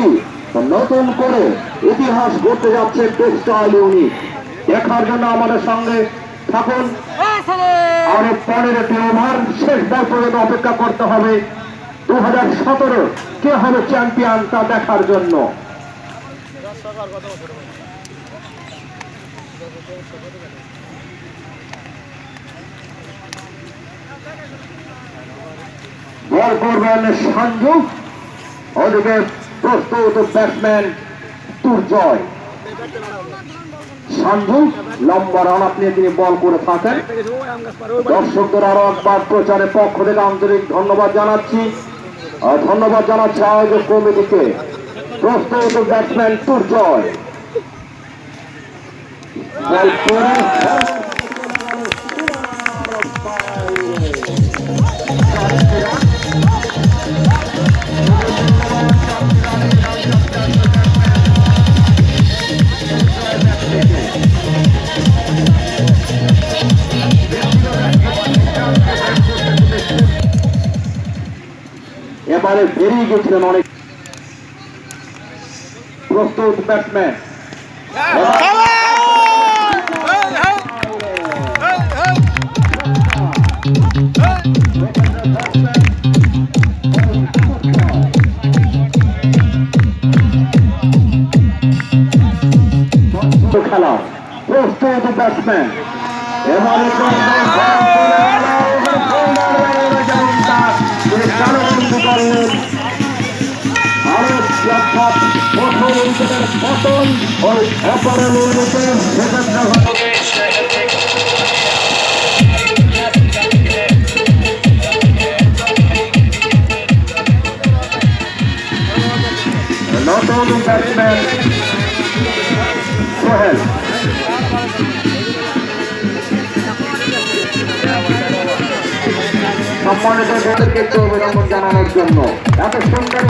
নাকি নতুন করে ইতিহাস গড়তে যাচ্ছে টেক্সটাইল ইউনিট। দেখার জন্য আমাদের সঙ্গে থাকুন। আরও পনেরোটি ওভার শেষ বল পর্যন্ত অপেক্ষা করতে হবে। দু হাজার সতেরো কে হবে চ্যাম্পিয়ন তা দেখার জন্য। বল করবেন সঞ্জু ওদিকে প্রস্তুত ব্যাটসম্যান দুর্জয় সঞ্জু লম্বা রান আপনি তিনি বল করে থাকেন। দর্শকদের আরও একবার প্রচারের পক্ষ থেকে আন্তরিক ধন্যবাদ জানাচ্ছি। ধন্যবাদ জানাচ্ছি আয়োজক কমিটিকে। প্রস্তুত ব্যাটসম্যান দুর্জয় বল করে। এবারে বেরিয়ে গেছিলেন অনেক। প্রস্তুত ব্যাটসম্যান। খেলা প্রস্তুত ব্যাটসম্যান। এবারে লক্ষাত প্রথম উইকেটের পতন উইকেটের সেক্ষেত্রে ঘটবে নতুন ব্যাটসম্যান, সোহেল। সম্মানিত অভিনন্দন জানানোর জন্য। এত সুন্দর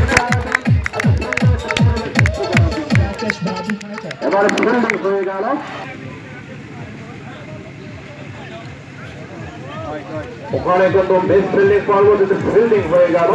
এবারে ফিল্ডিং হয়ে গেল। ওখানে কিন্তু মিস ফিল্ডিং পরবর্তীতে ফিল্ডিং হয়ে গেল।